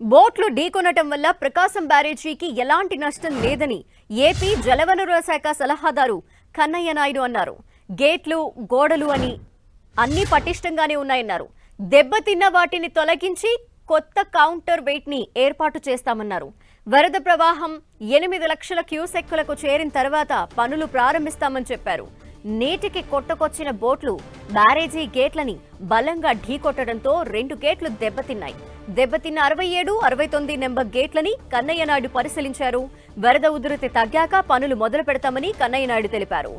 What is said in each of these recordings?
బోట్లు ఢీకొనటం వల్ల ప్రకాశం బ్యారేజీకి ఎలాంటి నష్టం లేదని ఏపీ జలవనరుల శాఖ సలహాదారు కన్నయ్య నాయుడు అన్నారు. గేట్లు గోడలు అని అన్నీ పటిష్టంగానే ఉన్నాయన్నారు. దెబ్బతిన్న వాటిని తొలగించి కొత్త కౌంటర్ వెయిట్ని ఏర్పాటు చేస్తామన్నారు. వరద ప్రవాహం ఎనిమిది లక్షల క్యూసెక్కులకు చేరిన తర్వాత పనులు ప్రారంభిస్తామని చెప్పారు. నేటికి కొట్టకొచ్చిన బోట్లు బ్యారేజీ గేట్లని బలంగా ఢీకొట్టడంతో రెండు గేట్లు దెబ్బతిన్నాయి. దెబ్బతిన్న అరవై ఏడు అరవై తొమ్మిది నెంబర్ గేట్లని కన్నయ్య నాయుడు పరిశీలించారు. వరద ఉధృతి తగ్గాక పనులు మొదలు పెడతామని కన్నయ్య నాయుడు తెలిపారు.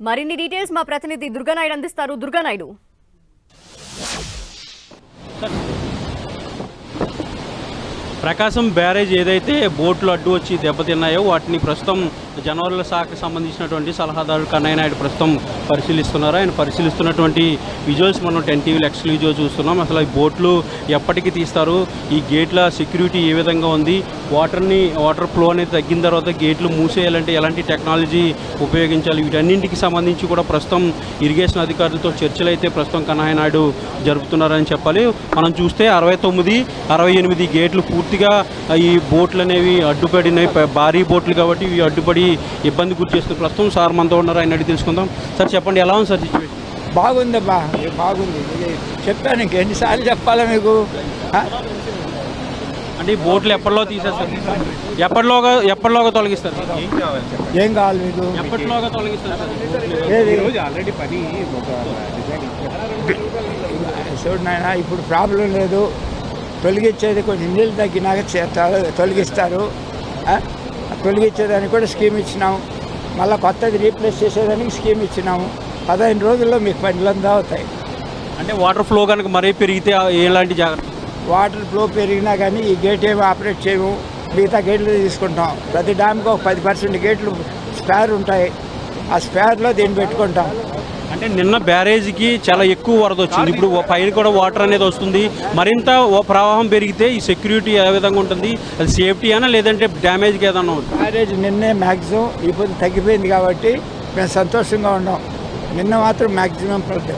మరిన్ని డీటెయిల్స్ మా ప్రతినిధి దుర్గానాయుడు అందిస్తారు. దుర్గానాయుడు. ప్రకాశం బ్యారేజ్ ఏదైతే బోట్లు అడ్డు వచ్చి దెబ్బతిన్నాయో వాటిని ప్రస్తుతం జనవరుల శాఖకు సంబంధించినటువంటి సలహాదారు కన్నయ్య నాయుడు ప్రస్తుతం పరిశీలిస్తున్నారు? ఆయన పరిశీలిస్తున్నటువంటి విజువల్స్ మనం టెన్ టీవీలు ఎక్స్క్లూజివ్ చూస్తున్నాం. అసలు ఈ బోట్లు ఎప్పటికి తీస్తారు? ఈ గేట్ల సెక్యూరిటీ ఏ విధంగా ఉంది? వాటర్ని వాటర్ ఫ్లో అనేది తగ్గిన తర్వాత గేట్లు మూసేయాలంటే ఎలాంటి టెక్నాలజీ ఉపయోగించాలి? వీటన్నింటికి సంబంధించి కూడా ప్రస్తుతం ఇరిగేషన్ అధికారులతో చర్చలు అయితే ప్రస్తుతం కన్నయ్య నాయుడు జరుపుతున్నారని చెప్పాలి. మనం చూస్తే అరవై తొమ్మిది అరవై ఎనిమిది గేట్లు పూర్తిగా ఈ బోట్లు అనేవి అడ్డుపడినవి భారీ బోట్లు కాబట్టి ఇవి అడ్డుపడి ఇబ్బంది గురి చేస్తుంది ప్రస్తుతం సార్ మనతో ఉన్నారు ఆయన అడిగి తెలుసుకుందాం. సార్ చెప్పండి ఎలా ఉంది సార్ సిచ్యువేషన్ బాగుందబ్బా ఏ బాగుంది చెప్పాను ఇంక ఎన్నిసార్లు చెప్పాలా మీకు? అంటే ఈ బోట్లు ఎప్పటిలో తీసేస్తారు ఎప్పటిలోగా ఎప్పటిలోగా తొలగిస్తారు ఏం కావాలి మీకు? ఎప్పటిలోగా తొలగిస్తారు సార్? ఏది? ఆల్రెడీ పని ఒక డిజైన్ చూడు నాయన ఇప్పుడు ప్రాబ్లం లేదు. తొలగించేది కొంచెం నీళ్ళు తగ్గినాక చేస్తారు తొలగిస్తారు. తొలగించేదానికి కూడా స్కీమ్ ఇచ్చినాము. మళ్ళీ కొత్తది రీప్లేస్ చేసేదానికి స్కీమ్ ఇచ్చినాము. పదహైదు రోజుల్లో మీకు పనులంతా అవుతాయి. అంటే వాటర్ ఫ్లో కనుక మరీ పెరిగితే ఎలాంటి జాగ్రత్త వాటర్ ఫ్లో పెరిగినా కానీ ఈ గేట్ ఏమి ఆపరేట్ చేయము. మిగతా గేట్లు తీసుకుంటాం. ప్రతి డ్యామ్కి ఒక పది పర్సెంట్ గేట్లు స్పేర్ ఉంటాయి. ఆ స్పేర్లో దీన్ని పెట్టుకుంటాం. అంటే నిన్న బ్యారేజ్కి చాలా ఎక్కువ వరద వచ్చింది. ఇప్పుడు పైన కూడా వాటర్ అనేది వస్తుంది. మరింత ఓ ప్రవాహం పెరిగితే ఈ సెక్యూరిటీ ఏ విధంగా ఉంటుంది? అది సేఫ్టీ అయినా లేదంటే డ్యామేజ్కి ఏదన్నా ఉంటుంది మ్యారేజ్ నిన్నే మ్యాక్సిమం ఇప్పుడు తగ్గిపోయింది కాబట్టి మేము సంతోషంగా ఉన్నాం. నిన్న మాత్రం మ్యాక్సిమం ఫ్లడ్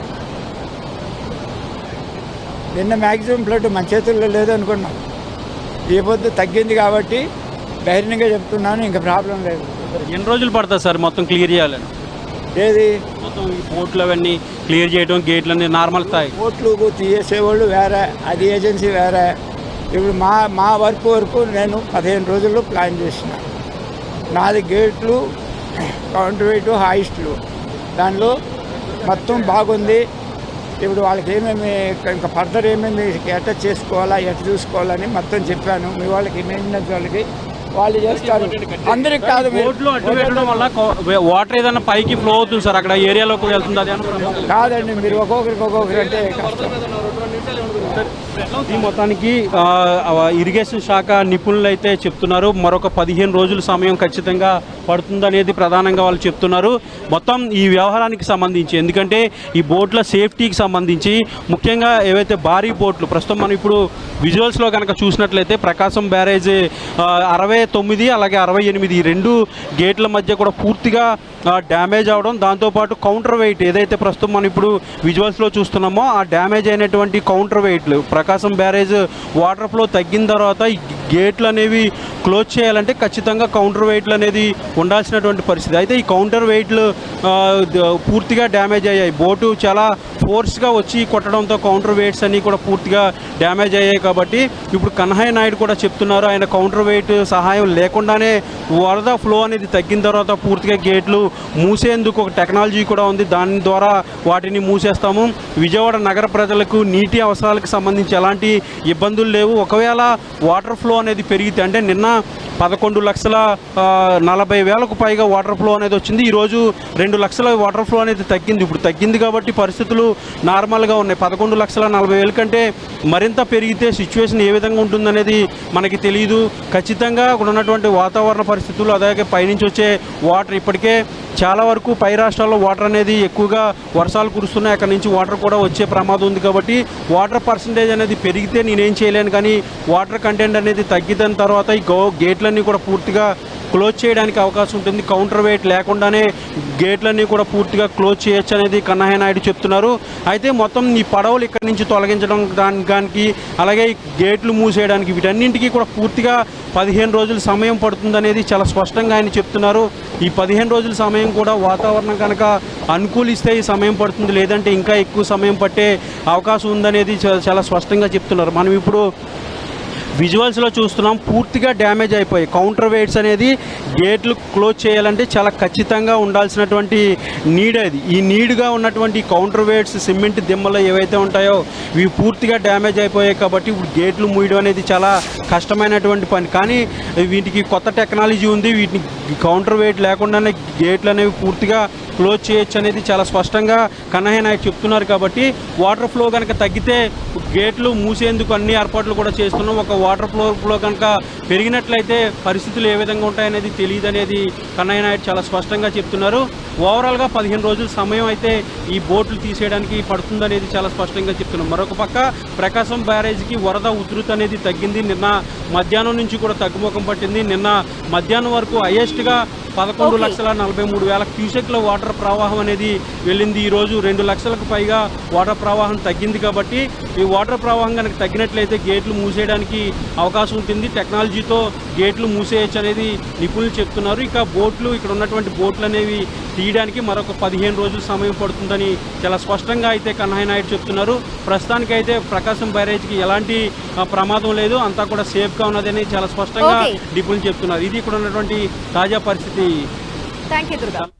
నిన్న మ్యాక్సిమం ఫ్లడ్ మన చేతుల్లో లేదనుకున్నాం. ఈ పొద్దు తగ్గింది కాబట్టి ధైర్యంగా చెప్తున్నాను ఇంకా ప్రాబ్లం లేదు. ఎన్ని రోజులు పడుతుంది సార్ మొత్తం క్లియర్ చేయాలని? ఏది? మొత్తం ఈ బోట్లు అవన్నీ క్లియర్ చేయడం గేట్లు అన్ని నార్మల్ స్థాయి. ఓట్లు తీసేవాళ్ళు వేరే అది ఏజెన్సీ వేరే. ఇప్పుడు మా మా వర్క్ వరకు నేను పదిహేను రోజుల్లో ప్లాన్ చేసిన. నాది గేట్లు కౌంటర్ వెయిట్ హాయిస్ట్లు దానిలో మొత్తం బాగుంది. ఇప్పుడు వాళ్ళకి ఏమేమి ఇంకా ఫర్దర్ ఏమేమి ఎట్ట చేసుకోవాలా ఎట్ట చూసుకోవాలని మొత్తం చెప్పాను. మీ వాళ్ళకి మెయింటెనెన్స్ వాళ్ళకి వాళ్ళు చేస్తారు. అందరికి కాదు వాటర్ ఏదైనా పైకి ఫ్లో అవుతుంది సార్? అక్కడ ఏరియాలోకి వెళ్తుంది కాదండి మీరు ఒక్కొక్కరికి ఒక్కొక్కరు అంటే ఈ మొత్తానికి ఇరిగేషన్ శాఖ నిపుణులు అయితే చెప్తున్నారు. మరొక పదిహేను రోజుల సమయం ఖచ్చితంగా పడుతుందనేది ప్రధానంగా వాళ్ళు చెప్తున్నారు. మొత్తం ఈ వ్యవహారానికి సంబంధించి ఎందుకంటే ఈ బోట్ల సేఫ్టీకి సంబంధించి ముఖ్యంగా ఏవైతే భారీ బోట్లు ప్రస్తుతం మనం ఇప్పుడు విజువల్స్లో కనుక చూసినట్లయితే ప్రకాశం బ్యారేజ్ అరవై తొమ్మిది అలాగే అరవై ఎనిమిది ఈ రెండు గేట్ల మధ్య కూడా పూర్తిగా డ్యామేజ్ అవడం దాంతోపాటు కౌంటర్ వెయిట్ ఏదైతే ప్రస్తుతం మనం ఇప్పుడు విజువల్స్లో చూస్తున్నామో ఆ డ్యామేజ్ అయినటువంటి కౌంటర్ వెయిట్లు ప్రకాశం బ్యారేజ్ వాటర్ ఫ్లో తగ్గిన తర్వాత గేట్లు అనేవి క్లోజ్ చేయాలంటే ఖచ్చితంగా కౌంటర్ వెయిట్లు అనేది ఉండాల్సినటువంటి పరిస్థితి. అయితే ఈ కౌంటర్ వెయిట్లు పూర్తిగా డ్యామేజ్ అయ్యాయి. బోటు చాలా ఫోర్స్గా వచ్చి కొట్టడంతో కౌంటర్ వెయిట్స్ అన్నీ కూడా పూర్తిగా డ్యామేజ్ అయ్యాయి కాబట్టి ఇప్పుడు కన్హయ్య నాయుడు కూడా చెప్తున్నారు ఆయన కౌంటర్ వెయిట్ సహాయం లేకుండానే వరద ఫ్లో అనేది తగ్గిన తర్వాత పూర్తిగా గేట్లు మూసేందుకు ఒక టెక్నాలజీ కూడా ఉంది. దాని ద్వారా వాటిని మూసేస్తాము. విజయవాడ నగర ప్రజలకు నీటి అవసరాలకు సంబంధించి ఎలాంటి ఇబ్బందులు లేవు. ఒకవేళ వాటర్ ఫ్లో అనేది పెరిగితే అంటే నిన్న పదకొండు లక్షల నలభై వేలకు పైగా వాటర్ ఫ్లో అనేది వచ్చింది. ఈరోజు రెండు లక్షల వాటర్ ఫ్లో అనేది తగ్గింది. ఇప్పుడు తగ్గింది కాబట్టి పరిస్థితులు నార్మల్గా ఉన్నాయి. పదకొండు లక్షల నలభై వేల కంటే మరింత పెరిగితే సిచ్యువేషన్ ఏ విధంగా ఉంటుందనేది మనకి తెలియదు ఖచ్చితంగా అక్కడ ఉన్నటువంటి వాతావరణ పరిస్థితులు అలాగే పైనుంచి వచ్చే వాటర్ ఇప్పటికే చాలా వరకు పై రాష్ట్రాల్లో వాటర్ అనేది ఎక్కువగా వర్షాలు కురుస్తున్నాయి. అక్కడ నుంచి వాటర్ కూడా వచ్చే ప్రమాదం ఉంది కాబట్టి వాటర్ పర్సంటేజ్ అనేది పెరిగితే నేనేం చేయలేను. కానీ వాటర్ కంటెంట్ అనేది తగ్గిన తర్వాత ఈ గో గేట్లన్నీ కూడా పూర్తిగా క్లోజ్ చేయడానికి అవకాశం ఉంటుంది. కౌంటర్ వెయిట్ లేకుండానే గేట్లన్నీ కూడా పూర్తిగా క్లోజ్ చేయొచ్చు అనేది కన్నయ్య నాయుడు చెప్తున్నారు. అయితే మొత్తం ఈ పడవలు ఇక్కడి నుంచి తొలగించడం దాని దానికి అలాగే గేట్లు మూసేయడానికి వీటన్నింటికీ కూడా పూర్తిగా పదిహేను రోజుల సమయం పడుతుందనేది చాలా స్పష్టంగా ఆయన చెప్తున్నారు. ఈ పదిహేను రోజుల సమయం కూడా వాతావరణం కనుక అనుకూలిస్తే ఈ సమయం పడుతుంది లేదంటే ఇంకా ఎక్కువ సమయం పట్టే అవకాశం ఉందనేది చాలా స్పష్టంగా చెప్తున్నారు. మనం ఇప్పుడు విజువల్స్లో చూస్తున్నాం పూర్తిగా డ్యామేజ్ అయిపోయాయి కౌంటర్ వెయిట్స్ అనేది గేట్లు క్లోజ్ చేయాలంటే చాలా ఖచ్చితంగా ఉండాల్సినటువంటి నీడ్ అది. ఈ నీడ్గా ఉన్నటువంటి కౌంటర్ వెయిట్స్ సిమెంట్ దిమ్మలు ఏవైతే ఉంటాయో ఇవి పూర్తిగా డ్యామేజ్ అయిపోయాయి కాబట్టి ఇప్పుడు గేట్లు మూయడం అనేది చాలా కష్టమైనటువంటి పని. కానీ వీటికి కొత్త టెక్నాలజీ ఉంది వీటిని కౌంటర్ వెయిట్ లేకుండానే గేట్లు అనేవి పూర్తిగా క్లోజ్ చేయొచ్చు అనేది చాలా స్పష్టంగా కన్నయ్య నాయక్ చెప్తున్నారు కాబట్టి వాటర్ ఫ్లో కనుక తగ్గితే గేట్లు మూసేందుకు అన్ని ఏర్పాట్లు కూడా చేస్తున్నాం. ఒక వాటర్ ఫ్లో ఫ్లో కనుక పెరిగినట్లయితే పరిస్థితులు ఏ విధంగా ఉంటాయనేది తెలియదు అనేది కన్నయ్య నాయుడు చాలా స్పష్టంగా చెప్తున్నారు. ఓవరాల్గా పదిహేను రోజుల సమయం అయితే ఈ బోట్లు తీసేయడానికి పడుతుందనేది చాలా స్పష్టంగా చెప్తున్నాం మరొక పక్క ప్రకాశం బ్యారేజ్కి వరద ఉధృతి అనేది తగ్గింది. నిన్న మధ్యాహ్నం నుంచి కూడా తగ్గుముఖం పట్టింది. నిన్న మధ్యాహ్నం వరకు హైయెస్ట్గా పదకొండు. లక్షల నలభై మూడు వేల క్యూసెక్ల వాటర్ ప్రవాహం అనేది వెళ్ళింది ఈ రోజు. రెండు లక్షలకు పైగా వాటర్ ప్రవాహం తగ్గింది కాబట్టి ఈ వాటర్ ప్రవాహం కనుక తగ్గినట్లయితే గేట్లు మూసేయడానికి అవకాశం ఉంటుంది. టెక్నాలజీతో గేట్లు మూసేయచ్చు అనేది నిపుణులు చెప్తున్నారు. ఇక బోట్లు ఇక్కడ ఉన్నటువంటి బోట్లు అనేవి తీయడానికి మరొక పదిహేను రోజులు సమయం పడుతుందని చాలా స్పష్టంగా అయితే కన్నయ్య నాయుడు చెప్తున్నారు. ప్రస్తుతానికైతే ప్రకాశం బ్యారేజ్కి ఎలాంటి ప్రమాదం లేదు. అంతా కూడా సేఫ్గా ఉన్నదని చాలా స్పష్టంగా. నిపుణులు చెప్తున్నారు. ఇది ఇక్కడ ఉన్నటువంటి తాజా పరిస్థితి. Thank you, Durga.